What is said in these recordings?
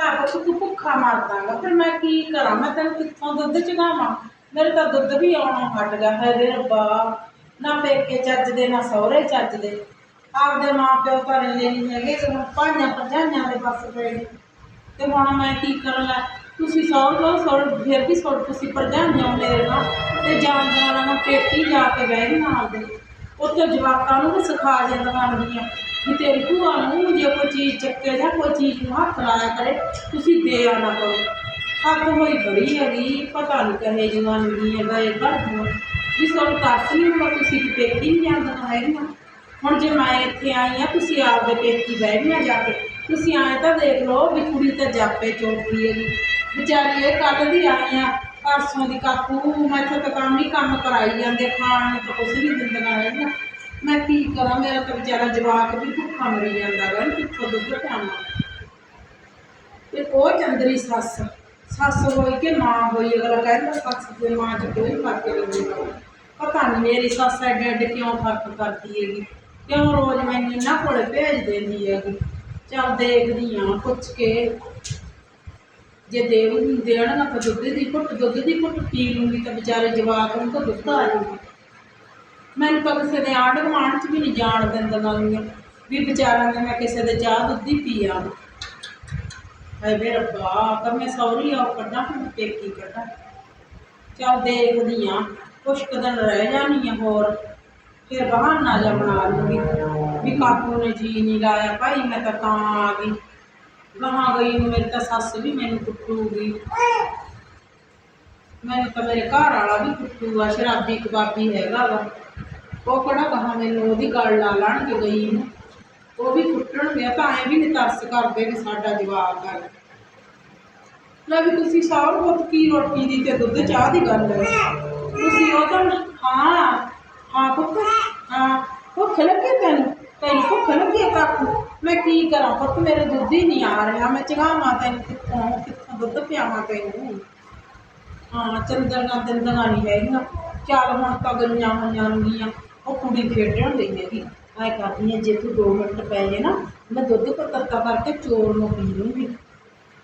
ਤਾਂ ਪੁੱਤ ਤੂੰ ਭੁੱਖਾ ਮਰਦਾਗਾ ਫਿਰ ਮੈਂ ਕੀ ਕਰਾਂ? ਮੈਂ ਤੈਨੂੰ ਕਿੱਥੋਂ ਦੁੱਧ ਚਗਾਵਾਂ ਮੇਰੇ ਤਾਂ ਦੁੱਧ ਵੀ ਆਉਣੋਂ ਹਟ ਗਿਆ। ਹੈ ਰੇ ਰੱਬਾ, ਨਾ ਪੇਕੇ ਚੱਜ ਦੇ, ਨਾ ਸਹੁਰੇ ਚੱਜ ਦੇ। ਆਪਦੇ ਮਾਂ ਪਿਓ ਤਾਂ ਰਹਿੰਦੇ ਨਹੀਂ ਹੈਗੇ, ਤੇ ਭਾਈਆਂ ਭਰਜਾਈਆਂ ਦੇ ਬਸ ਪਏ ਨੇ। ਤੇ ਹੁਣ ਮੈਂ ਕੀ ਕਰਨ ਲੈ ਤੁਸੀਂ ਸੌ ਲੋ ਸੌ ਫਿਰ ਵੀ ਸੌ ਤੁਸੀਂ ਭਰਜਾਈਆਂ ਮੇਰੇ ਨਾਲ। ਤੇ ਜਾਣ ਜਾਣਾ ਮੈਂ ਪੇਕੀ ਜਾ ਕੇ ਬਹਿ ਗਈ ਨਾਲ ਦੇ। ਉੱਥੇ ਜਵਾਕਾਂ ਨੂੰ ਵੀ ਸਿਖਾ ਜਾਂਦੀਆਂ ਹੁੰਦੀਆਂ ਵੀ ਤੇਰੀ ਭੂਆ ਨੂੰ ਜੇ ਕੋਈ ਚੀਜ਼ ਚੱਕੇ ਜਾਂ ਕੋਈ ਚੀਜ਼ ਨੂੰ ਹੱਥ ਲਾਇਆ ਕਰੇ, ਤੁਸੀਂ ਦੇ ਆਣਾ ਕਰੋ। ਹੱਥ ਹੋਈ ਬੜੀ ਹੈਗੀ, ਪਤਾ ਨਹੀਂ ਕਹੇ ਜਵਾਨੀ ਹੈਗਾ ਇਹ ਘਰ ਨੂੰ ਵੀ ਤੁਹਾਨੂੰ ਤਰਸ ਨਹੀਂ ਹੁੰਦਾ ਤੁਸੀਂ ਪੇਕੀ ਨਹੀਂ ਜਾਂਦੀਆਂ ਹੈਗੀਆਂ। ਹੁਣ ਜੇ ਮੈਂ ਇੱਥੇ ਆਈ ਆ, ਤੁਸੀਂ ਆਪਦੇ ਪੇਕੀ ਬਹਿ ਜਾ ਕੇ। ਤੁਸੀਂ ਆਏ ਤਾਂ ਦੇਖ ਲਓ ਵੀ ਕੁੜੀ ਤਾਂ ਜਾਪੇ ਚੋਕਦੀ ਹੈਗੀ। ਵਿਚਾਰੀ ਇਹ ਕੱਲ ਦੀ ਆਈ ਆ, ਪਰਸੋਂ ਦੀ ਕਾਕੂ ਮੈਂ ਇੱਥੇ ਤਾਂ ਕੰਮ ਹੀ ਕੰਮ ਕਰਾਈ ਜਾਂਦੇ, ਖਾਣ ਨੂੰ ਤਾਂ ਕੁਛ ਨਹੀਂ ਦਿੰਦੀਆਂ ਹੈਗੀਆਂ ਮੈਂ ਕੀ ਕਰਾਂ? ਮੇਰਾ ਤਾਂ ਵਿਚਾਰਾ ਜਵਾਕ ਵੀ ਭੁੱਖਾ ਮਰੀ ਜਾਂਦਾ ਗਾ ਕਿੱਥੋਂ ਦੁੱਧ ਪਿਆਵਾਂ ਤੇ ਉਹ ਚੰਦਰੀ ਸੱਸ ਸੱਸ ਹੋਈ ਕਿ ਮਾਂ ਹੋਈ, ਅਗਲਾ ਕਹਿੰਦਾ ਸੱਸ ਤੇ ਮਾਂ ਚ ਕੋਈ ਫ਼ਰਕ ਨਹੀਂ ਹੁੰਦਾ। ਪਤਾ ਨਹੀਂ ਮੇਰੀ ਸੱਸ ਐਡੇ ਐਡੇ ਕਿਉਂ ਫ਼ਰਕ ਕਰਦੀ ਹੈਗੀ? ਕਿਉਂ ਰੋਜ਼ ਮੈਨੂੰ ਇਹਨਾਂ ਕੋਲੇ ਭੇਜ ਦਿੰਦੀ ਹੈਗੀ? ਚੱਲ ਦੇਖਦੀ ਆ, ਪੁੱਛ ਕੇ। ਜੇ ਦੇਵ ਦੇਣ ਤਾਂ ਦੁੱਧ ਦੀ ਘੁੱਟ, ਦੁੱਧ ਦੀ ਘੁੱਟ ਪੀ ਲੂੰਗੀ ਤਾਂ ਵਿਚਾਰੇ ਜਵਾਕ ਨੂੰ ਤਾਂ ਦੁੱਧ ਆ ਜਾਊਗਾ। ਮੈਨੂੰ ਤਾਂ ਕਿਸੇ ਦੇ ਆਂਢ ਗੁਆਂਢ ਚ ਵੀ ਨਹੀਂ ਜਾਣ ਦਿੰਦੀਆਂ ਗੀਆਂ ਵੀ ਵਿਚਾਰਾਂ ਨੇ ਮੈਂ ਕਿਸੇ ਦੇ ਚਾਹ ਦੁੱਧ ਪੀ ਪੀਆ ਹਾਏ ਵੇ ਰੱਬਾ, ਤਾਂ ਮੈਂ ਸੌਰੀ ਆ ਕੱਢਾਂ, ਹੁਣ ਪੇਕੀ ਕੱਢਾਂ। ਚੱਲ ਦੇਖਦੀ ਆ, ਕੁਛ ਕੁ ਰਹਿ ਜਾਣੀ ਆ ਹੋਰ, ਫਿਰ ਬਹਾਨਾ ਜਿਹਾ ਬਣਾ ਲੂਗੀ। ਵੀ ਕਾਕੂ ਨੇ ਜੀ ਨਹੀਂ ਲਾਇਆ, ਭਾਈ ਮੈਂ ਤਾਂ ਤਾਂ ਆ ਗਈ। ਗਾਹਾਂ ਗਈ ਨੂੰ ਮੇਰੀ ਤਾਂ ਸੱਸ ਵੀ ਮੈਨੂੰ ਕੁੱਟੂਗੀ। ਮੈਨੂੰ ਤਾਂ ਮੇਰੇ ਘਰ ਵਾਲਾ ਵੀ ਕੁੱਟੂਗਾ ਸ਼ਰਾਬੀ ਕਬਾਬੀ ਹੈਗਾ ਵਾ। ਉਹ ਕਿਹੜਾ ਕਹਾ ਮੈਨੂੰ, ਉਹਦੀ ਗੱਲ ਲਾ ਲਾਣਗੇ ਗਈ ਨੂੰ ਉਹ ਵੀ ਕੁੱਟਣਗੇ, ਤਾਂ ਐਂ ਵੀ ਨਹੀਂ ਤਰਸ ਕਰਦੇ ਵੀ ਸਾਡਾ ਜਵਾਬ ਕਰ ਲੈ ਵੀ ਤੁਸੀਂ ਸਾਰ ਬਹੁਤ ਕੀ ਰੋਟੀ ਦੀ ਤੇ ਦੁੱਧ ਚਾਹ ਦੀ ਗੱਲ ਹੈ। ਤੁਸੀਂ ਉਹ ਤਾਂ ਹਾਂ ਹਾਂ ਪੁੱਤ, ਹਾਂ, ਭੁੱਖ ਲੱਗੀ ਤੈਨੂੰ? ਤੈਨੂੰ ਭੁੱਖ ਲੱਗੀ ਹੈ ਕਾਕੂ ਮੈਂ ਕੀ ਕਰਾਂ ਪੁੱਤ, ਮੇਰੇ ਦੁੱਧ ਹੀ ਨਹੀਂ ਆ ਰਿਹਾ। ਮੈਂ ਚਗਾਵਾਂ ਤੈਨੂੰ ਕਿੱਥੋਂ ਕਿੱਥੋਂ ਦੁੱਧ ਪਿਆਵਾਂ ਤੈਨੂੰ? ਹਾਂ ਚੰਦਰਨਾ ਦਿੰਦਗਾ ਨਹੀਂ ਹੈਗੀਆਂ। ਚੱਲ ਹੁਣ ਤਾਂ ਗਈਆਂ ਹੋਈਆਂ ਨਗੀਆਂ ਉਹ ਕੁੜੀ ਖੇਡਣ ਗਈ ਹੈਗੀ। ਐ ਕਰਦੀ ਹੈ ਜੇ ਤੂੰ 2 ਮਿੰਟ ਪੈ ਜੇ ਨਾ ਮੈਂ ਦੁੱਧ ਕੋ ਤੱਤਾ ਕਰਕੇ ਚੋਰ ਨੂੰ ਪੀ ਲੂੰਗੀ।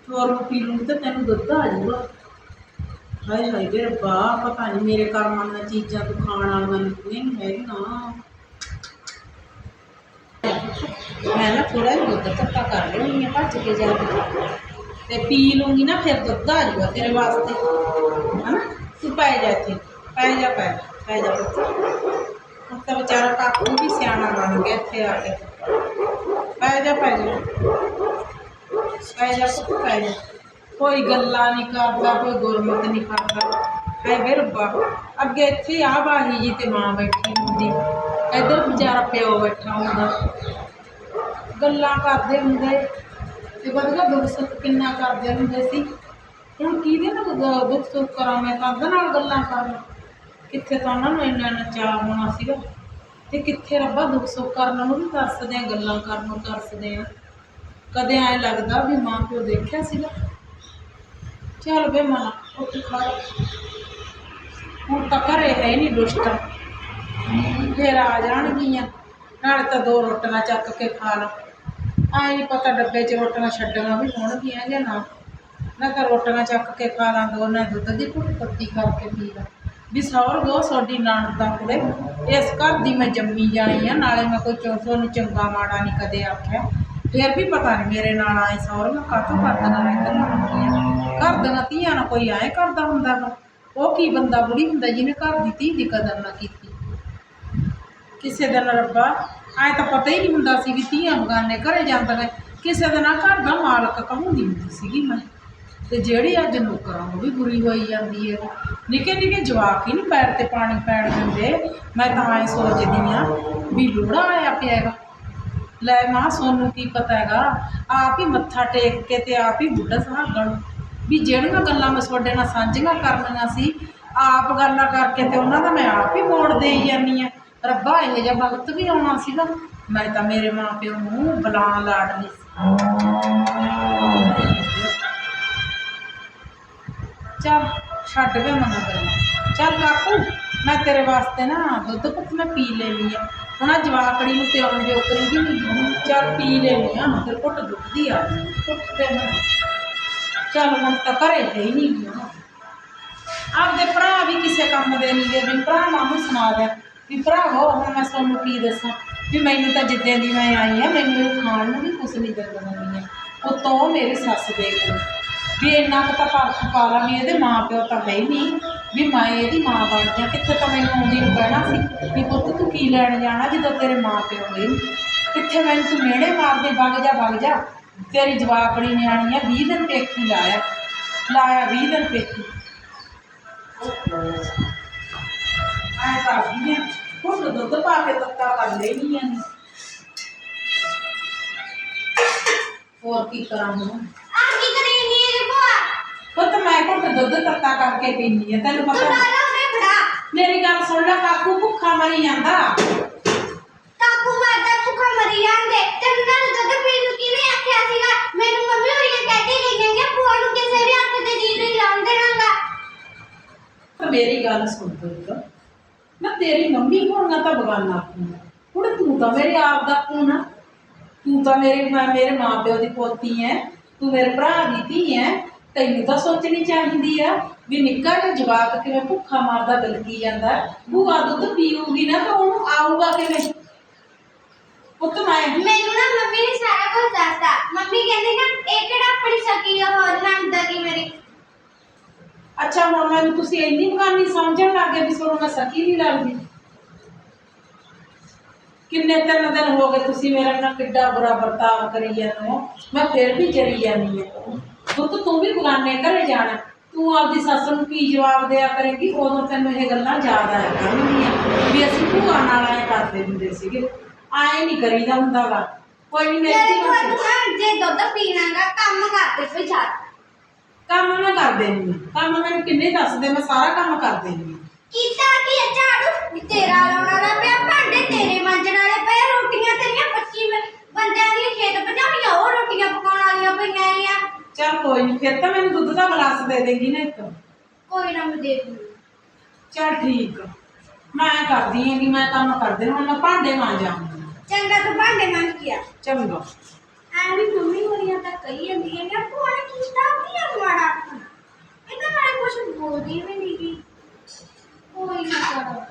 ਚੋਰ ਨੂੰ ਪੀ ਲੂੰਗੀ ਤਾਂ ਤੈਨੂੰ ਦੁੱਧ ਆ ਜਾਊਗਾ। ਹਾਏ ਹਾਏ ਵੇ ਰੱਬਾ ਪਤਾ ਨਹੀਂ ਮੇਰੇ ਕਰਮਾਂ ਦੀਆਂ ਚੀਜ਼ਾਂ ਤੂੰ ਖਾਣ ਵਾਲੀਆਂ ਨਿਕਲੀਆਂ ਨਹੀਂ ਹੈਗੀਆਂ। ਮੈਂ ਨਾ ਥੋੜਾ ਜਿਹਾ ਦੁੱਧ ਤੱਤਾ ਕਰ ਲੈਣੀ ਆ ਭੱਜ ਕੇ ਜਾ ਕੇ। ਤੇ ਪੀ ਲੂੰਗੀ ਨਾ ਫਿਰ ਦੁੱਧ ਆ ਜਾਊਗਾ ਤੇਰੇ ਵਾਸਤੇ। ਹਨਾ? ਤੂੰ ਪੈ ਜਾ ਇੱਥੇ ਪੈ ਜਾ ਪੈ ਜਾ, ਪੈ ਜਾ ਪੁੱਤ। ਹੁਣ ਤਾਂ ਵਿਚਾਰਾ ਕਾਕੂ ਵੀ ਸਿਆਣਾ ਬਣ ਗਿਆ ਇੱਥੇ ਆ ਕੇ। ਪੈ ਜਾ ਪੈ ਜਾ। ਪੈ ਜਾ ਪੁੱਤ ਪੈ ਜਾ। ਕੋਈ ਗੱਲਾਂ ਨਹੀਂ ਕਰਦਾ, ਕੋਈ ਗੁਰਮਤ ਨਹੀਂ ਕਰਦਾ। ਹੈ ਵੇ ਰੱਬਾ, ਅੱਗੇ ਇੱਥੇ ਆ ਬਾਹੀ ਜੀ ਤੇ ਮਾਂ ਬੈਠੀ ਹੁੰਦੀ। ਇੱਧਰ ਵਿਚਾਰਾ ਪਿਓ ਬੈਠਾ ਹੁੰਦਾ। ਗੱਲਾਂ ਕਰਦੇ ਹੁੰਦੇ। ਤੇ ਵਧੀਆ ਦੁੱਖ ਸੁੱਖ ਕਿੰਨਾ ਕਰਦੇ ਹੁੰਦੇ ਸੀ। ਹੁਣ ਕਿਹਦੇ ਨਾਲ ਗ- ਦੁੱਖ ਸੁੱਖ ਕਰਾਂ ਮੈਂ? ਕੰਧ ਨਾਲ ਗੱਲਾਂ ਕਰਾਂ ਕਿੱਥੇ ਤਾਂ ਉਹਨਾਂ ਨੂੰ ਇੰਨਾ ਇੰਨਾ ਚਾਅ ਹੋਣਾ ਸੀਗਾ ਤੇ ਕਿੱਥੇ ਰੱਬਾ ਦੁੱਖ ਸੁੱਖ ਕਰਨ ਨੂੰ ਵੀ ਤਰਸਦੇ ਆ, ਗੱਲਾਂ ਕਰਨ ਨੂੰ ਤਰਸਦੇ ਆ। ਕਦੇ ਐ ਲੱਗਦਾ ਵੀ ਮਾਂ ਪਿਓ ਦੇਖਿਆ ਸੀਗਾ। ਚੱਲ ਵੇ ਮਾਂ, ਉੱਠ ਖਾ ਹੁਣ ਤਾਂ ਘਰੇ ਹੈ ਨਹੀਂ ਦੁਸ਼ਟ ਫਿਰ ਆ ਜਾਣਗੀਆਂ, ਨਾਲ ਤਾਂ ਦੋ ਰੋਟੀਆਂ ਚੱਕ ਕੇ ਖਾ ਲਾ। ਆਈ ਨਹੀਂ ਪਤਾ ਡੱਬੇ 'ਚ ਰੋਟੀਆਂ ਛੱਡਣਾ ਵੀ ਹੋਣਗੀਆਂ ਜਾਂ ਨਾ। ਨਾ ਤਾਂ ਰੋਟੀਆਂ ਚੱਕ ਕੇ ਖਾ ਲਾਂ ਦੋ ਨਾ ਦੁੱਧ ਦੀ ਘੁੱਟ ਪੱਤੀ ਕਰਕੇ ਪੀ ਲਾ। ਵੀ ਸੌਰ ਗੋ ਤੁਹਾਡੀ ਨਣਦ ਦਾ ਕੁੜੇ। ਇਸ ਘਰ ਦੀ ਮੈਂ ਜੰਮੀ ਜਾਣੀ ਆ, ਨਾਲੇ ਮੈਂ ਕੋਈ ਚੌਥੋ ਨੂੰ ਚੰਗਾ ਮਾੜਾ ਨਹੀਂ ਕਦੇ ਆਖਿਆ। ਫਿਰ ਵੀ ਪਤਾ ਨਹੀਂ ਮੇਰੇ ਨਾਲ ਆਏ ਸੌਰ, ਮੈਂ ਕਾਹਤੋਂ ਕਰਦਾ ਰਹਿੰਦਾ ਹੁੰਦੀਆਂ ਘਰ ਦੀਆਂ ਧੀਆਂ ਨਾਲ ਕੋਈ ਐਂ ਕਰਦਾ ਹੁੰਦਾ ਵਾ। ਉਹ ਕੀ ਬੰਦਾ ਬੁੜੀ ਹੁੰਦਾ ਜਿਹਨੇ ਘਰ ਦੀ ਧੀ ਦੀ ਕਦਰ ਨਾ ਕੀਤੀ? ਕਿਸੇ ਦਾ ਰੱਬਾ, ਐ ਤਾਂ ਪਤਾ ਹੀ ਨਹੀਂ ਹੁੰਦਾ ਸੀ ਵੀ ਧੀਆਂ ਬਗਾਨੇ ਘਰੇ ਜਾਂਦੀਆਂ। ਕਿਸੇ ਦਿਨ ਆ ਘਰ ਦਾ ਮਾਲਕ ਕਹਾਉਂਦੀ ਹੁੰਦੀ ਸੀਗੀ ਮੈਂ। ਤੇ ਜਿਹੜੀ ਅੱਜ ਨੌਕਰਾਂ ਉਹ ਵੀ ਬੁਰੀ ਹੋਈ ਜਾਂਦੀ ਹੈ ਨਿੱਕੇ ਨਿੱਕੇ ਜਵਾਕ ਹੀ ਨਹੀਂ ਪੈਰ ਤੇ ਪਾਣੀ ਪੈਣ ਦਿੰਦੇ। ਮੈਂ ਤਾਂ ਐ ਸੋਚਦੀ ਆ ਵੀ ਲੋੜਾ ਆਇਆ ਪਿਆ ਹੈਗਾ। ਲੈ ਮਾਂ, ਸੋਨੂੰ ਕੀ ਪਤਾ ਹੈਗਾ? ਆਪ ਹੀ ਮੱਥਾ ਟੇਕ ਕੇ ਤੇ ਆਪ ਹੀ ਬੁੱਢਾ ਸੁਹਾਗਣ ਵੀ ਜਿਹੜੀਆਂ ਗੱਲਾਂ ਮੈਂ ਤੁਹਾਡੇ ਨਾਲ ਸਾਂਝੀਆਂ ਕਰਨੀਆਂ ਸੀ, ਆਪ ਗੱਲਾਂ ਕਰਕੇ ਤੇ ਉਹਨਾਂ ਦਾ ਮੈਂ ਆਪ ਹੀ ਮੋੜ ਦੇਈ ਜਾਂਦੀ ਆ। ਰੱਬਾ, ਇਹੋ ਜਿਹਾ ਵਕਤ ਵੀ ਆਉਣਾ ਸੀਗਾ। ਮੈਂ ਤਾਂ ਮੇਰੇ ਮਾਂ ਪਿਓ ਨੂੰ ਬੁਲਾ ਲਾੜਨੀ ਸੀ। ਚੱਲ। ਛੱਡ ਵੇ ਮਨਾ ਕਰਨਾ ਚੱਲ ਕਾਕੂ ਮੈਂ ਤੇਰੇ ਵਾਸਤੇ ਨਾ ਦੁੱਧ ਪੁੱਤ ਮੈਂ ਪੀ ਲੈਣੀ ਆ। ਹੁਣ ਆ ਜਵਾਕੜੀ ਨੂੰ ਪਿਆਉਣ ਜੋ ਕਰੀਂਗੀ ਨਹੀਂ ਚੱਲ ਪੀ ਲੈਣੀ ਆ ਫਿਰ ਘੁੱਟ ਦੁੱਧ ਦੀ ਆ। ਘੁੱਟ ਤੇ ਨਾ ਚੱਲ ਹੁਣ ਤਾਂ ਘਰੇ ਹੈ ਹੀ ਨਹੀਂ ਗਿਆ ਆਪਦੇ ਭਰਾ ਵੀ ਕਿਸੇ ਕੰਮ ਦੇ ਨਹੀਂ ਗਏ, ਵੀ ਭਰਾ ਨੂੰ ਸੁਣਾ ਦਿਆ ਵੀ ਭਰਾ ਹੋ, ਹੁਣ ਮੈਂ ਤੁਹਾਨੂੰ ਕੀ ਦੱਸਾਂ? ਵੀ ਮੈਨੂੰ ਤਾਂ ਜਿੱਦਾਂ ਦੀ ਮੈਂ ਆਈ ਆ, ਮੈਨੂੰ ਖਾਣ ਨੂੰ ਵੀ ਕੁਛ ਨਹੀਂ ਦਿੰਦਾ ਮੰਮੀ ਨੇ। ਉਤੋਂ ਮੇਰੇ ਸੱਸ ਦੇ ਕੋਲ। ਵੀ ਇੰਨਾ ਕੁ ਤਾਂ ਪਰਖ ਪਾ ਲਾ ਵੀ ਇਹਦੇ ਮਾਂ ਪਿਓ ਤਾਂ ਹੈ ਹੀ ਨਹੀਂ, ਵੀ ਮੈਂ ਇਹਦੀ ਮਾਂ ਬਣ ਜਾ ਕਿੱਥੇ ਤਾਂ ਮੈਨੂੰ ਆਉਂਦੀ ਨੂੰ ਕਹਿਣਾ ਸੀ ਵੀ ਪੁੱਤ ਤੂੰ ਕੀ ਲੈਣ ਜਾਣਾ ਜਦੋਂ ਤੇਰੇ ਮਾਂ ਪਿਓ ਹੈ ਕਿੱਥੇ ਮੈਨੂੰ ਤੂੰ ਮਿਹਣੇ ਮਾਰਦੇ, ਵਗ ਜਾ ਵਗ ਜਾ। ਤੇਰੀ ਜਵਾਕੜੀ ਨਿਆਣੀ ਆ 20 ਦਿਨ ਪੇਕੀ ਲਾਇਆ ਲਾਇਆ 20 ਦਿਨ ਪੇਕੀ। ਆਏ ਕਰਦੀ ਆ ਹੁਣ ਦੁੱਧ ਪਾ ਕੇ ਤੱਤਾ ਕਰ ਲੈਣੀ ਆ ਹੋਰ ਕੀ ਕਰਾਂ ਹੁਣ ਆ ਕੀ ਕਰੀ ਨੀ ਇਹ ਭੂਆ ਪੁੱਤ ਮੈਂ ਘੁੱਟ ਦੁੱਧ ਤੱਤਾ ਕਰਕੇ ਪੀਂਦੀ ਆ ਤੈਨੂੰ ਤੂੰ ਪਤਾ ਮਾਰਾ ਉਹਨੇ ਫੜਾ। ਮੇਰੀ ਗੱਲ ਸੁਣ ਲੈ ਕਾਕੂ ਭੁੱਖਾ ਮਰੀ ਜਾਂਦਾ। ਕਾਕੂ ਮਾਰਦਾ ਭੁੱਖਾ ਮਰੀ ਜਾਂਦੇ। ਤੈਨੂੰ ਨਾ ਦੁੱਧ ਪੀਣ ਨੂੰ ਕਿਹਨੇ ਆਖਿਆ ਸੀਗਾ? ਮੈਨੂੰ ਮੰਮੀ ਹੋਰੀਆਂ ਕਹਿ ਕੇ ਗਈਆਂ ਕਿ ਭੂਆ ਨੂੰ ਕਿਸੇ ਵੀ ਹੱਥ ਤੇ ਜੀ ਨਹੀਂ ਲਾਉਣ ਦੇਣਾਗਾ। ਤਾਂ ਮੇਰੀ ਗੱਲ ਸੁਣ ਪੁੱਤ। ਮੈਂ ਤੇਰੀ ਮੰਮੀ ਹੋਣਾ ਤਾਂ ਬਗਾਨਾ ਖੂਨ ਆ। ਹੁਣ ਤੂੰ ਤਾਂ ਮੇਰੇ ਆਪ ਦਾ ਖੂਨ ਆ। ਤੂੰ ਤਾਂ ਮੇਰੇ ਮਾਂ ਮੇਰੇ ਤੈਨੂੰ ਤਾਂ ਸੋਚਣੀ ਚਾਹੀਦੀ ਆ ਵੀ ਨਿੱਕਾ ਜਿਹਾ ਜਵਾਕ ਕਿਵੇਂ ਭੁੱਖਾ ਮਰਦਾ ਬਿਲਕੀ ਜਾਂਦਾ। ਭੂਆ ਦੁੱਧ ਪੀਊਗੀ ਨਾ ਤਾਂ ਉਹਨੂੰ ਆਊਗਾ ਕਿਵੇਂ? ਪੁੱਤ ਮੈਂ ਮੈਨੂੰ ਨਾ ਮੰਮੀ ਨੇ ਸਾਰਾ ਕੁਝ ਦੱਸਤਾ। ਮੰਮੀ ਕਹਿੰਦੀ ਨਾ ਇਹ ਕਿਹੜਾ ਆਪਣੀ ਸਕੀ ਆ ਹੋਰ ਨੰਦਾ ਕੀ ਮੇਰੀ ਅੱਛਾ ਹੁਣ ਮੈਨੂੰ ਤੁਸੀਂ ਇੰਨੀ ਬਗਾਨੀ ਸਮਝਣ ਲੱਗੇ ਵੀ ਤੁਹਾਨੂੰ ਮੈਂ ਸਕੀ ਨਹੀਂ ਲੱਗਦੀ। ਕਿੰਨੇ ਤਿੰਨ ਦਿਨ ਹੋ ਗਏ ਤੁਸੀਂ ਮੇਰੇ ਨਾਲ ਕਿੱਡਾ ਬੁਰਾ ਵਰਤਾਵ ਕਰੀ ਜਾਂਦੇ ਹੋ। ਮੈਂ ਫਿਰ ਵੀ ਚਲੀ ਜਾਂਦੀ ਹਾਂ। ਪੁੱਤ ਤੂੰ ਵੀ ਬਗਾਨੇ ਘਰੇ ਜਾਣਾ। ਤੂੰ ਆਪਦੀ ਸੱਸ ਨੂੰ ਕੀ ਜਵਾਬ ਦਿਆ ਕਰੇਗੀ? ਉਦੋਂ ਤੈਨੂੰ ਇਹ ਗੱਲਾਂ ਯਾਦ ਆਇਆ ਕਰਨਗੀਆਂ। ਵੀ ਅਸੀਂ ਭੂਆ ਨਾਲ ਆਏ ਕਰਦੇ ਹੁੰਦੇ ਸੀਗੇ। ਆਏ ਨਹੀਂ ਕਰੀਦਾ ਹੁੰਦਾ ਵਾ। ਕੋਈ ਨਹੀਂ ਮੇਰੀ ਕੋਲ ਨੂੰ ਨਾ ਜੇ ਦੁੱਧ ਪੀਣਾਗਾ ਕੰਮ ਕਰਦੇ ਪਈ ਜਾ ਕੰਮ ਮੈਂ ਕਰ ਦੇਣੀ ਆ। ਕੰਮ ਮੈਨੂੰ ਕਿੰਨੇ ਦੱਸਦੇ? ਮੈਂ ਸਾਰਾ ਕੰਮ ਕਰ ਦੇਣੀ ਆ। ਕੀਤਾ ਕੀ ਹੈ ਝਾੜੂ? ਤੇਰਾ ਲਾਉਣ ਵਾਲਾ ਪਿਆ ਭਾਂਡੇ ਤੇਰੇ ਮਾਂਜਣ ਵਾਲੇ ਪਏ ਰੋਟੀਆਂ ਤੇਰੀਆਂ 25 ਮਿੰਟ ਬੰਦਿਆਂ ਦੀਆਂ ਖੇਤ ਭਜਾਉਣੀਆਂ ਉਹ ਰੋਟੀਆਂ ਪਕਾਉਣ ਵਾਲੀਆਂ ਪਈਆਂ ਆ ਚੱਲ ਕੋਈ ਨਹੀਂ ਫਿਰ ਤਾਂ ਮੈਨੂੰ ਦੁੱਧ ਦਾ ਦੇ ਦੇਗੀ ਨਾ ਇੱਕ? ਕੋਈ ਨਾ ਮੈਂ ਦੇਖ ਲੂ ਚੱਲ ਠੀਕ ਆ। ਮੈਂ ਕਰਦੀ ਹਾਂ ਕਿ ਮੈਂ ਕੰਮ ਕਰਦੇ ਹੁਣ ਮੈਂ ਭਾਂਡੇ ਮਾਂਜਾਂਗੀ ਚੰਗਾ ਤੂੰ ਭਾਂਡੇ ਮੰਗ ਗਿਆ ਚੰਗਾ। ਐ ਵੀ ਮੰਮੀ ਹੋਰੀਆਂ ਤਾਂ ਕਹੀ ਜਾਂਦੀਆਂ ਨੇ ਭੂਆ ਨੇ ਕੀਤਾ ਕੀ ਆ ਮਾੜਾ ਇਹ ਤਾਂ ਨਾਲੇ ਕੁਝ ਬੋਲਦੀ ਵੀ ਨਹੀਂ ਗੀ। ਕੋਈ ਨਾ ਕਰੋ।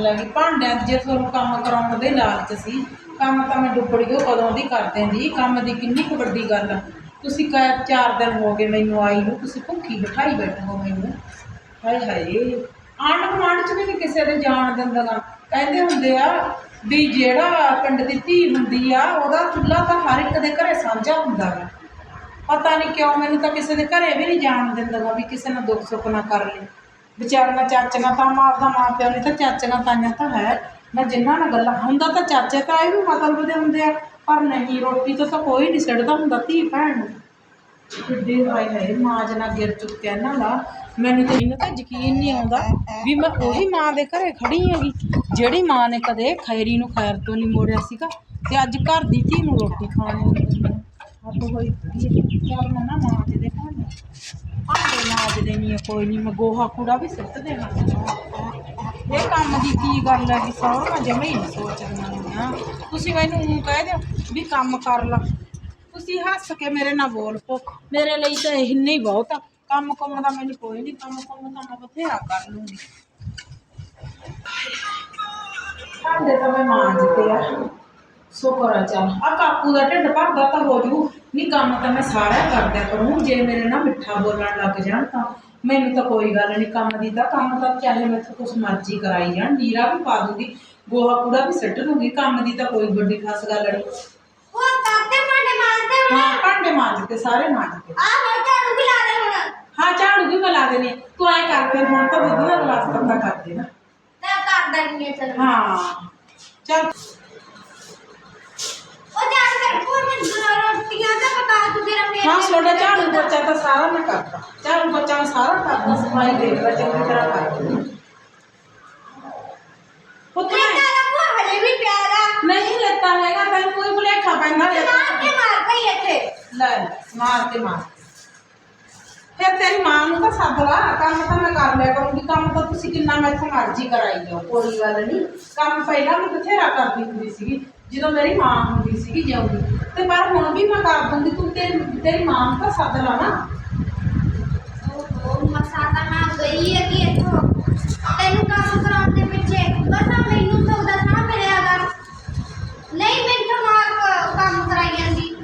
ਲੱਗੀ ਭਾਂਡਿਆਂ 'ਚ ਜੇ ਤੁਹਾਨੂੰ ਕੰਮ ਕਰਾਉਣ ਦੇ ਲਾਲਚ ਸੀ ਕੰਮ ਤਾਂ ਮੈਂ ਡੁੱਬੜੀ ਉਹ ਕਦੋਂ ਦੀ ਕਰ ਦਿੰਦੀ ਕੰਮ ਦੀ ਕਿੰਨੀ ਕੁ ਵੱਡੀ ਗੱਲ ਆ। ਤੁਸੀਂ ਕਾ ਚਾਰ ਦਿਨ ਹੋ ਗਏ ਮੈਨੂੰ ਆਈ ਨੂੰ, ਤੁਸੀਂ ਭੁੱਖੀ ਬਿਠਾਈ ਬੈਠੇ ਹੋ ਮੈਨੂੰ। ਹਾਏ ਹਾਏ, ਆਂਢ ਗੁਆਂਢ 'ਚ ਵੀ ਨੀ ਕਿਸੇ ਦੇ ਜਾਣ ਦਿੰਦਾ ਕਹਿੰਦੇ ਹੁੰਦੇ ਆ ਵੀ ਜਿਹੜਾ ਪਿੰਡ ਦੀ ਧੀ ਹੁੰਦੀ ਆ, ਉਹਦਾ ਚੁੱਲ੍ਹਾ ਤਾਂ ਹਰ ਇੱਕ ਦੇ ਘਰੇ ਸਾਂਝਾ ਹੁੰਦਾ ਵਾ। ਪਤਾ ਨਹੀਂ ਕਿਉਂ ਮੈਨੂੰ ਤਾਂ ਕਿਸੇ ਦੇ ਘਰੇ ਵੀ ਨਹੀਂ ਜਾਣ ਦਿੰਦਾ ਵੀ ਕਿਸੇ ਨਾਲ ਦੁੱਖ ਸੁੱਖ ਨਾ ਕਰ ਲਈ ਵਿਚਾਰੀਆਂ ਚਾਚੀਆਂ ਤਾਂ ਮਾਰਦਾ ਮਾਂ ਪਿਓ ਨੇ ਤਾਂ ਚਾਚੀਆਂ ਤਾਈਆਂ ਤਾਂ ਹੈ। ਮੈਂ ਜਿੰਨਾਂ ਨਾਲ ਗੱਲਾਂ, ਹੁੰਦਾ ਤਾਂ ਚਾਚੇ ਤਾਂ ਇਹ ਵੀ ਮਤਲਬ ਦੇ ਹੁੰਦੇ ਆ। ਪਰ ਨਹੀਂ, ਰੋਟੀ ਤੋਂ ਤਾਂ ਕੋਈ ਨਹੀਂ ਸਿੱਟਦਾ ਹੁੰਦਾ ਧੀ ਭੈਣ ਨੂੰ। ਕਿੱਡੀ ਹਾਏ ਹਾਏ, ਮਾਂ ਜਨਾ ਗਿਰ ਚੁੱਕਿਆ ਨਾ ਲਾ ਮੈਨੂੰ ਤੇ ਇਹਨੂੰ ਤਾਂ ਯਕੀਨ ਨਹੀਂ ਆਉਂਦਾ ਵੀ ਮੈਂ ਉਹੀ ਮਾਂ ਦੇ ਘਰੇ ਖੜੀ ਹੈਗੀ, ਜਿਹੜੀ ਮਾਂ ਨੇ ਕਦੇ ਖੈਰੀ ਨੂੰ ਖੈਰ ਤੋਂ ਨਹੀਂ ਮੋੜਿਆ ਸੀਗਾ। ਤੇ ਅੱਜ ਘਰ ਦੀ ਧੀ ਨੂੰ ਰੋਟੀ ਖਾਣ ਨੂੰ ਦਿੰਦੀ ਹੱਦ ਹੋਈ ਪਈ ਹੈ। ਚੱਲ ਮੈਂ ਨਾ ਮਾਂ ਦੇ ਦੇ ਭਾਂਡੇ ਭਾਂਡੇ ਮਾਂਜਦੇ ਨਹੀਂ ਕੋਈ ਨਹੀਂ ਮੈਂ ਗੋਹਾ ਕੂੜਾ ਵੀ ਸਿੱਟ ਦੇਣਾ ਇਹ ਕੰਮ ਦੀ ਕੀ ਗੱਲ ਹੈ ਕਿ ਸਹੁਰਾ ਜਮੇ ਹੀ ਨਹੀਂ ਸੋਚਦੀਆਂ ਹੁੰਦੀਆਂ ਤੁਸੀਂ ਮੈਨੂੰ ਊਂ ਕਹਿ ਦਿਓ ਵੀ ਕੰਮ ਕਰ ਲਾ। ਤੁਸੀਂ ਹੱਸ ਕੇ ਮੇਰੇ ਨਾਲ ਬੋਲ ਪੋ। ਮੇਰੇ ਲਈ ਤਾਂ ਇੰਨੇ ਹੀ ਬਹੁਤ ਆ। ਕੰਮ ਕੰਮ ਦਾ ਮੈਨੂੰ ਕੋਈ ਨਹੀਂ, ਕੰਮ ਕੰਮ ਤਾਂ ਮੈਂ ਬਥੇਰਾ ਕਰ ਲੂੰਗੀ। ਭਾਂਡੇ ਤਾਂ ਮੈਂ ਮਾਂਜਦੇ ਆ। ਸ਼ੁਕਰ ਆ ਚੱਲ। ਆ ਕਾਕੂ ਦਾ ਢਿੱਡ ਭਰਦਾ ਤਾਂ ਹੋ ਜੂ। ਨਹੀਂ ਕੰਮ ਤਾਂ ਮੈਂ ਸਾਰਾ ਕਰਦਿਆ ਕਰੂੰ। ਜੇ ਮੇਰੇ ਨਾਲ ਮਿੱਠਾ ਬੋਲਣ ਲੱਗ ਜਾਣ ਤਾਂ। ਮੈਨੂੰ ਤਾਂ ਕੋਈ ਗੱਲ ਨਹੀਂ ਕੰਮ ਦੀ ਤਾਂ ਕੰਮ ਤਾਂ ਚਾਹੇ ਮੈਥੋਂ ਕੁਛ ਮਰਜ਼ੀ ਕਰਾਈ ਜਾਣ ਨੀਰਾ ਵੀ ਪਾ ਦੂੰਗੀ ਗੋਹਾ ਕੂੜਾ ਵੀ ਸਿੱਟ ਦੂੰਗੀ ਕੰਮ ਦੀ ਤਾਂ ਕੋਈ ਵੱਡੀ ਖਾਸ ਗੱਲ ਨਹੀਂ ਉਹ ਕਰਦੇ ਭਾਂਡੇ ਮਾਂਜਦੇ ਹੁਣ? ਹਾਂ ਭਾਂਡੇ ਮਾਂਜ ਕੇ ਸਾਰੇ ਮਾਂਜ ਕੇ ਆ ਹੋਰ ਝਾੜੂ ਵੀ ਲਾ ਦੇ ਹੁਣ। ਹਾਂ ਝਾੜੂ ਵੀ ਮੈਂ ਲਾ ਦੇਣੀ ਆ। ਤੂੰ ਐ ਕਰ ਫਿਰ ਹੁਣ ਤਾਂ ਦੁੱਧ ਦਾ ਗਲਾਸ ਤੱਕ ਕਰ ਦੇ ਨਾ ਤਾਂ ਕਰ ਦੇਣੀ ਹੈ ਚਲ। ਹਾਂ ਚੱਲ ਉਹ ਜਾਣ ਕਰ ਭੂਆ ਮੈਂ ਰੋਟੀਆਂ ਤਾਂ ਪਕਾ ਤੂੰ ਤੇਰਾ ਮੇਰਾ ਹਾਂ ਛੋਟਾ ਝਾੜੂ ਪੋਚਾ ਤਾਂ ਸਾਰਾ ਮੈਂ ਕਰਦਾ ਝਾੜੂ ਪੋਚਾ ਮੈਂ ਸਾਰਾ ਕਰਦਾ ਸਫ਼ਾਈ ਦੇਖਦਾ ਚੰਗੀ ਤਰ੍ਹਾਂ ਕਰਦਾ ਪੁੱਤ ਇਹ ਮੈਂ ਤਾਂ ਭੂਆ ਹਲੇ ਵੀ ਪਿਆਰਾ ਨਹੀਂ ਲੈਤਾ ਹੈਗਾ ਤੈਨੂੰ ਕੋਈ ਭੁਲੇਖਾ ਪੈਂਦਾ ਲੈ ਮਾਰ ਕੇ ਮਾਰ ਪਈ ਇੱਥੇ ਲੈ ਮਾਰ ਤੇ ਮਾਰ ਫਿਰ ਤੇਰੀ ਮਾਂ ਨੂੰ ਤਾਂ ਸੱਦ ਲਾ ਕੰਮ ਤਾਂ ਮੈਂ ਕਰ ਲਿਆ ਕਰੂੰਗੀ ਕੰਮ ਤਾਂ ਤੁਸੀਂ ਕਿੰਨਾ ਮੈਥੋਂ ਮਰਜ਼ੀ ਕਰਾਈ ਜਾਓ ਕੋਈ ਗੱਲ ਨਹੀਂ ਕੰਮ ਪਹਿਲਾਂ ਮੈਂ ਬਥੇਰਾ ਕਰਦੀ ਹੁੰਦੀ ਸੀਗੀ ਜਦੋਂ ਮੇਰੀ ਮਾਂ ਹੁੰਦੀ ਸੀਗੀ ਜਿਉਂਦੀ ਤੇ ਪਰ ਹੁਣ ਵੀ ਮੈਂ ਕਰ ਦੂੰਗੀ ਤੂੰ ਤੇਰੀ ਤੇਰੀ ਮਾਂ ਨੂੰ ਤਾਂ ਸੱਦ ਲਾ ਨਾ। ਮਸਾ ਤਾਂ ਮੈਂ ਗਈ ਹੈ ਕਿ ਇੱਥੋਂ। ਤੈਨੂੰ ਕੰਮ ਕਰਾਉਣ ਦੇ ਪਿੱਛੇ ਬਸ ਆ ਮੈਨੂੰ ਸੌਦਾ ਨਾ ਮਿਲਿਆ ਕਰ ਨਹੀਂ ਮੈਨੂੰ ਮਾਰ ਕੰਮ ਕਰਾਈ ਜਾਂਦੀ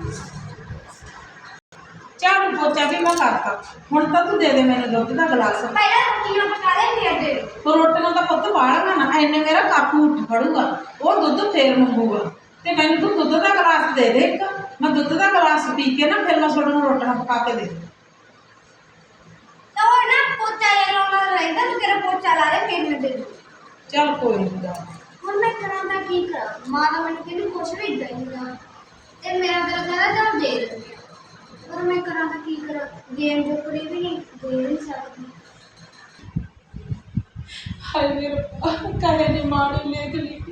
ਝਾੜੂ ਪੋਚਾ ਵੀ ਮੈਂ ਕਰਤਾ। ਹੁਣ ਤਾਂ ਤੂੰ ਦੇ ਦੇ ਮੈਨੂੰ ਦੁੱਧ ਦਾ ਗਲਾਸ। ਪਹਿਲਾਂ ਰੋਟੀਆਂ ਪਕਾ ਲੈ ਫਿਰ ਦੇ ਪਰ ਰੋਟੀਆਂ ਦਾ ਪੁੱਤ ਬਾਹਲਾ ਨਾ ਐਨੇ ਮੇਰਾ ਕਾਪੂ ਉੱਠ ਖੜੂਗਾ ਉਹ ਦੁੱਧ ਫੇਰ ਮੰਗੂਗਾ। ਤੇ ਮੈਨੂੰ ਤੂੰ ਦੁੱਧ ਦਾ ਗਲਾਸ ਦੇ ਦੇ ਇੱਕ। ਮੈਂ ਦੁੱਧ ਦਾ ਗਲਾਸ ਪੀ ਕੇ ਨਾ ਫਿਰ ਮੈਂ ਤੁਹਾਨੂੰ ਰੋਟੀਆਂ ਪਕਾ ਕੇ ਦੇ ਦੂੰ। ਤਾਂ ਉਹ ਨਾ ਪੋਚਾ ਲਾਉਣਾ ਰਹਿੰਦਾ ਤੂੰ ਕਿਹੜਾ ਪੋਚਾ ਲਾ ਦੇ ਫਿਰ ਮੈਂ ਦੇ ਦੂੰ। ਚੱਲ ਕੋਈ ਨਹੀਂ ਗਾ ਹੁਣ ਮੈਂ ਕਰਾਂ ਮੈਂ ਕੀ ਕਰਾਂ? ਮਾਂ ਤਾਂ ਮੈਨੂੰ ਕਹਿੰਦੀ ਕੁਛ ਵੀ ਦੇਈਗਾ ਤੇ ਮੇਰਾ ਦਿਲ ਕਹਿੰਦਾ ਚੱਲ ਦੇ ਦਿੰਦੀ ਹਾਂ। ਪਰ ਮੈਂ ਕਰਾਂ ਤਾਂ ਕੀ ਕਰਾਂ? ਦੇਣ ਜੋ ਕਰੀ ਵੀ ਨਹੀਂ ਦੇ ਨਹੀਂ ਸਕਦੀ। ਹਾਏ ਮੇਰੇ ਕਹੇ ਦੀ ਮਾੜੀ ਲੇਖ ਲਿਖੀ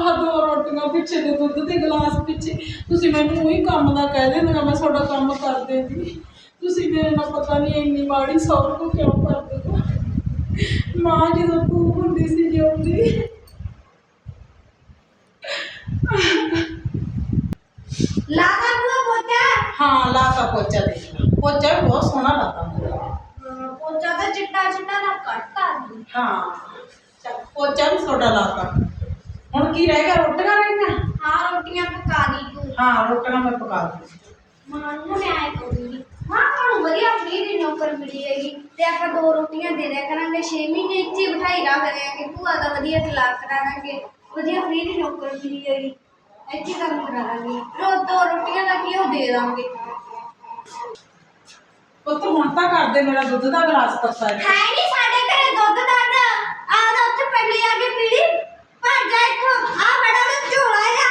ਆ ਦੋ ਰੋਟੀਆਂ ਪਿੱਛੇ ਦੇ ਦੁੱਧ ਦੇ ਗਲਾਸ ਪਿੱਛੇ। ਤੁਸੀਂ ਮੈਨੂੰ ਉਹੀ ਕੰਮ ਦਾ ਕਹਿ ਦਿੰਦੇ ਮੈਂ ਤੁਹਾਡਾ ਕੰਮ ਕਰ ਦਿੰਦੀ। ਤੁਸੀਂ ਮੇਰੇ ਨਾਲ ਪਤਾ ਨਹੀਂ ਇੰਨੀ ਮਾੜੀ ਸੌਰ ਕੋ ਕਿਉਂ ਕਰ ਦਿੰਦੇ ਮਾਂ ਜਦੋਂ ਤੂੰ ਹੁੰਦੀ ਸੀ ਜਿਉਂਦੀ। ਲਾਗਾ ਬੁਆ ਪੋਚਾ? ਹਾਂ ਲਾਤਾ ਪੋਚਾ ਲਾ। ਪੋਚਾ ਵੀ ਬਹੁਤ ਸੋਹਣਾ ਲਾਤਾ ਮੈਨੂੰ। ਹਾਂ, ਪੋਚਾ ਤਾਂ ਚਿੱਟਾ ਚਿੱਟਾ ਨਾ ਕੱਟਤਾ। ਦੀ ਹਾਂ ਚੱਲ ਪੋਚਾ ਵੀ ਤੁਹਾਡਾ ਲਾਤਾ। ਹੁਣ ਕੀ ਰਹਿ ਗਿਆ? ਰੋਟੀਆਂ ਰਹਿ ਗਈਆਂ? ਹਾਂ ਰੋਟੀਆਂ ਪਕਾ ਦੀ ਤੂੰ। ਹਾਂ ਰੋਟੀਆਂ ਮੈਂ ਪਕਾ ਦੂੰ ਮਾਂ ਨੂੰ ਮੈਂ ਆਏ ਕਰੂੰਗੀ ਮਾਂ ਤੁਹਾਨੂੰ ਵਧੀਆ ਫ੍ਰੀ ਦੀ ਨੌਕਰ ਮਿਲੀ ਹੈਗੀ ਤੇ ਆਪਾਂ ਦੋ ਰੋਟੀਆਂ ਦੇ ਦਿਆ ਕਰਾਂਗੇ। 6 ਮਹੀਨੇ ਇੱਥੇ ਹੀ ਬਿਠਾਈ ਰਾ ਕਰਾਂਗੇ ਭੂਆ ਦਾ ਵਧੀਆ ਤਲਾਕ ਕਰਾਂਗੇ ਵਧੀਆ ਫ੍ਰੀ ਦੀ ਨੌਕਰ ਮਿਲੀ ਹੈਗੀ ਇੱਥੇ ਕੰਮ ਕਰਾਂਗੇ ਰੋਜ਼ ਦੋ ਰੋਟੀਆਂ ਦਾ ਕੀ ਉਹ ਦੇ ਦਾਂਗੇ। ਪੁੱਤ ਹੁਣ ਤਾਂ ਕਰਦੇ ਮੇਰਾ ਦੁੱਧ ਦਾ ਗਲਾਸ ਪੱਤਾ ਹੈ। ਹੈ ਨਹੀਂ ਸਾਡੇ ਘਰੇ ਦੁੱਧ ਦੱਧ ਆਦਾ ਉੱਥੇ ਪਿੰਡੀ ਆ ਕੇ ਪੀੜੀ ਭੱਜ ਜਾ ਇੱਥੋਂ ਆ ਬੜਾ ਨਾ ਝੋਲਾ ਜਾ